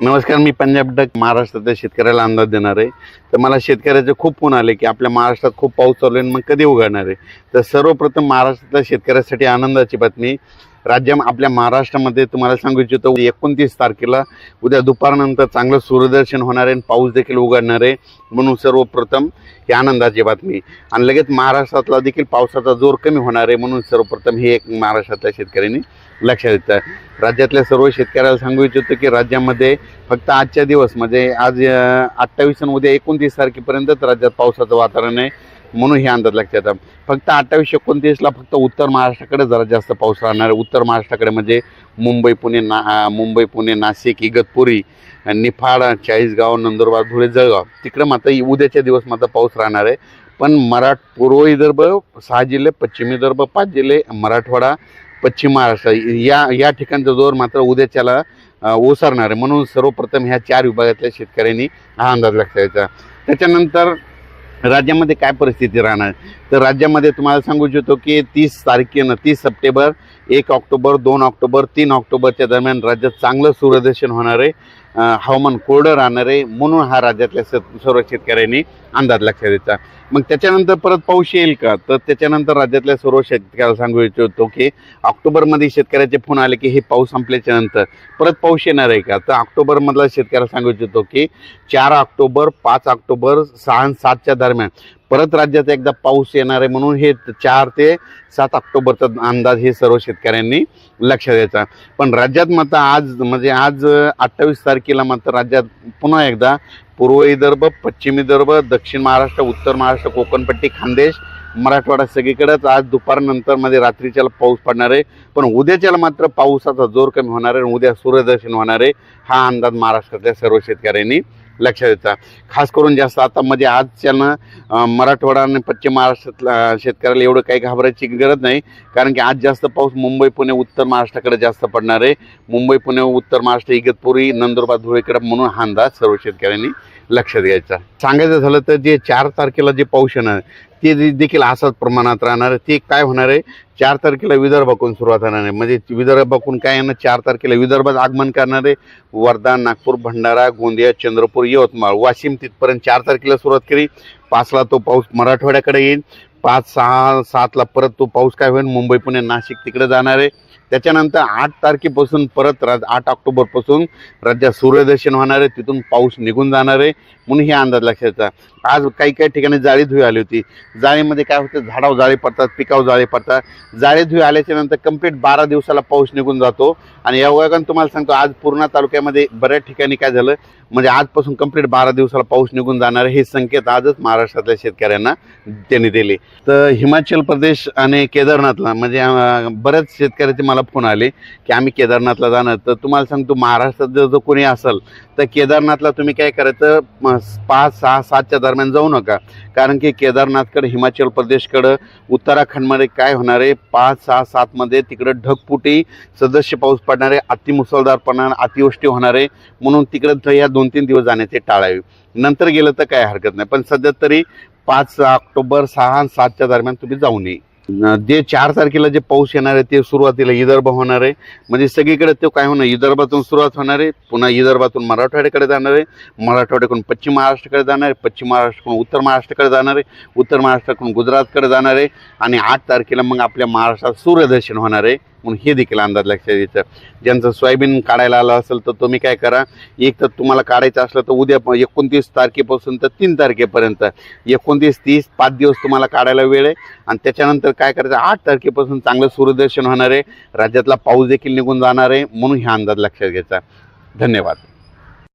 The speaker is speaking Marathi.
नमस्कार मी पंजाब डक महाराष्ट्रातल्या शेतकऱ्याला अंदाज देणार आहे. तर मला शेतकऱ्याचे खूप फोन आले की आपल्या महाराष्ट्रात खूप पाऊस चालू आहे मग कधी उघडणार आहे? तर सर्वप्रथम महाराष्ट्रातल्या शेतकऱ्यासाठी आनंदाची बातमी राज्य आपल्या महाराष्ट्रामध्ये तुम्हाला सांगू इच्छितो एकोणतीस तारखेला उद्या दुपारनंतर चांगलं सूर्यदर्शन होणार आहे आणि पाऊस देखील उघडणार आहे. म्हणून सर्वप्रथम ही आनंदाची बातमी. आणि लगेच महाराष्ट्रातला देखील पावसाचा जोर कमी होणार आहे म्हणून सर्वप्रथम हे एक महाराष्ट्रातल्या शेतकऱ्यांनी लक्षात येतं राज्यातल्या सर्व शेतकऱ्याला सांगू इच्छितो की राज्यामध्ये फक्त आजच्या दिवस म्हणजे आज अठ्ठावीस आणि उद्या एकोणतीस तारखेपर्यंतच राज्यात पावसाचं वातावरण आहे. म्हणून हे अंदाज लक्षात येतात फक्त अठ्ठावीस एकोणतीसला फक्त उत्तर महाराष्ट्राकडे जरा जास्त पाऊस राहणार. आहे उत्तर महाराष्ट्राकडे म्हणजे मुंबई पुणे ना मुंबई पुणे नाशिक इगतपुरी निफाड चाळीसगाव नंदुरबार धुळे जळगाव. तिकडं मात्र उद्याच्या दिवस मात्र पाऊस राहणार आहे. पण मराठ पूर्व विदर्भ सहा जिल्हे पश्चिम विदर्भ पाच जिल्हे मराठवाडा पश्चिम महाराष्ट्र या या ठिकाणचा जोर मात्र उद्याच्याला ओसरणार आहे. म्हणून सर्वप्रथम ह्या चार विभागातल्या शेतकऱ्यांनी हा अंदाज लक्षात घ्यायचा त्याच्यानंतर राज्यामध्ये काय परिस्थिती राहणार? तर राज्यामध्ये तुम्हाला सांगू इच्छितो की तीस तारखेनं तीस सप्टेंबर एक ऑक्टोबर दोन ऑक्टोबर तीन ऑक्टोबरच्या दरम्यान राज्यात चांगलं सूर्यदर्शन होणार आहे. हवामान कोरडं राहणार आहे म्हणून हा राज्यातल्या स- सर्व शेतकऱ्यांनी अंदाज लक्षात द्यायचा मग त्याच्यानंतर परत पाऊस येईल का? तर त्याच्यानंतर राज्यातल्या सर्व शेतकऱ्याला सांगू इच्छितो की ऑक्टोबरमध्ये शेतकऱ्याचे फोन आले की हे पाऊस संपल्याच्या नंतर परत पाऊस येणार आहे का? तर ऑक्टोबरमधला शेतकऱ्याला सांगू इच्छितो की चार ऑक्टोबर पाच ऑक्टोबर सहा सातच्या दरम्यान परत राज्यात एकदा पाऊस येणार आहे म्हणून हे चार ते सात ऑक्टोबरचा अंदाज हे सर्व शेतकऱ्यांनी लक्ष द्यायचा. पण राज्यात मात्र आज म्हणजे आज अठ्ठावीस तारखेला मात्र राज्यात पुन्हा एकदा पूर्व विदर्भ पश्चिम विदर्भ दक्षिण महाराष्ट्र उत्तर महाराष्ट्र कोकणपट्टी खानदेश मराठवाडा सगळीकडेच आज दुपारनंतरमध्ये रात्रीच्याला पाऊस पडणार आहे. पण उद्याच्याला मात्र पावसाचा जोर कमी होणार आहे आणि उद्या सूर्यदर्शन होणार आहे हा अंदाज महाराष्ट्रातल्या सर्व शेतकऱ्यांनी लक्षात द्यायचा खास करून जास्त आता मध्ये आजच्यानं मराठवाडा आणि पश्चिम महाराष्ट्रातल्या शेतकऱ्याला एवढं काही घाबरायची गरज नाही. कारण की आज जास्त पाऊस मुंबई पुणे उत्तर महाराष्ट्राकडे जास्त पडणार आहे. मुंबई पुणे उत्तर महाराष्ट्र इगतपुरी नंदुरबार धुळेकडे म्हणून हा अंदाज सर्व शेतकऱ्यांनी लक्षात घ्यायचा. सांगायचं झालं तर जे चार तारखेला जे पाऊस येणार ते दे- देखील असाच प्रमाणात राहणार. आहे ते काय होणार आहे? चार तारखेला विदर्भाकडून सुरुवात होणार आहे. म्हणजे विदर्भाकडून काय येणार? चार तारखेला विदर्भात आगमन करणार आहे. वर्धा नागपूर भंडारा गोंदिया चंद्रपूर यवतमाळ वाशिम तिथपर्यंत चार तारखेला सुरुवात केली पाचला तो पाऊस मराठवाड्याकडे येईल. पाच सहा सातला परत तो पाऊस काय होईल? मुंबई पुणे नाशिक तिकडे जाणार आहे. त्याच्यानंतर आठ तारखेपासून परत राज आठ ऑक्टोबरपासून राज्यात सूर्यदर्शन होणार आहे. तिथून पाऊस निघून जाणार आहे. म्हणून हे अंदाज लक्षात आज काही काही ठिकाणी जाळी धुई आली होती. जाळीमध्ये काय होतं? झाडावर जाळी पडतात पिकावर जाळी पडतात. जाळी धुई आल्याच्यानंतर कंप्लीट बारा दिवसाला पाऊस निघून जातो. आणि या वयानं तुम्हाला सांगतो आज पूर्णा तालुक्यामध्ये बऱ्याच ठिकाणी काय झालं? म्हणजे आजपासून कंप्लीट बारा दिवसाला पाऊस निघून जाणार आहे. हे संकेत आजच महाराष्ट्रातल्या शेतकऱ्यांना त्यांनी दिले. तर हिमाचल प्रदेश आणि केदारनाथला म्हणजे बऱ्याच शेतकऱ्याचे मला फोन आले की आम्ही केदारनाथला जाणार. तर तुम्हाला सांगतो महाराष्ट्रात जर जो कोणी असेल तर केदारनाथला तुम्ही काय करायचं पाच सहा सातच्या दरम्यान जाऊ नका. कारण की केदारनाथकडे हिमाचल प्रदेशकडं उत्तराखंडमध्ये काय होणार आहे पाच सहा सातमध्ये तिकडं ढगपुटी सदस्य पाऊस पडणार आहे अतिमुसळधार पडणार अतिवृष्टी होणार आहे. म्हणून तिकडं तर या दोन तीन दिवस जाण्याचे टाळावे. नंतर गेलं तर काय हरकत नाही. पण सध्या तरी पाच ऑक्टोबर सहा आणि सातच्या दरम्यान तुम्ही जाऊ नये. जे चार तारखेला जे पाऊस येणार आहे ते सुरुवातीला विदर्भ होणार आहे. म्हणजे सगळीकडे तो काय होणार विदर्भातून सुरुवात होणार आहे पुन्हा विदर्भातून मराठवाड्याकडे जाणार आहे मराठवाड्याकडून पश्चिम महाराष्ट्राकडे जाणार आहे पश्चिम महाराष्ट्राकडून उत्तर महाराष्ट्राकडे जाणार आहे उत्तर महाराष्ट्राकडून गुजरातकडे जाणार आहे आणि आठ तारखेला मग आपल्या महाराष्ट्रात सूर्यदर्शन होणार आहे. म्हणून हे देखील अंदाज लक्षात द्यायचं ज्यांचं सोयाबीन काढायला आलं असेल तर तुम्ही काय करा एक तर तुम्हाला काढायचं असलं तर उद्या एकोणतीस तारखेपासून तर तीन तारखेपर्यंत. एकोणतीस तीस पाच दिवस तुम्हाला काढायला वेळ आहे. आणि त्याच्यानंतर काय करायचं आठ तारखेपासून चांगलं सूर्यदर्शन होणार आहे. राज्यातला पाऊस देखील निघून जाणार आहे. म्हणून हा अंदाज लक्षात घ्यायचा. धन्यवाद.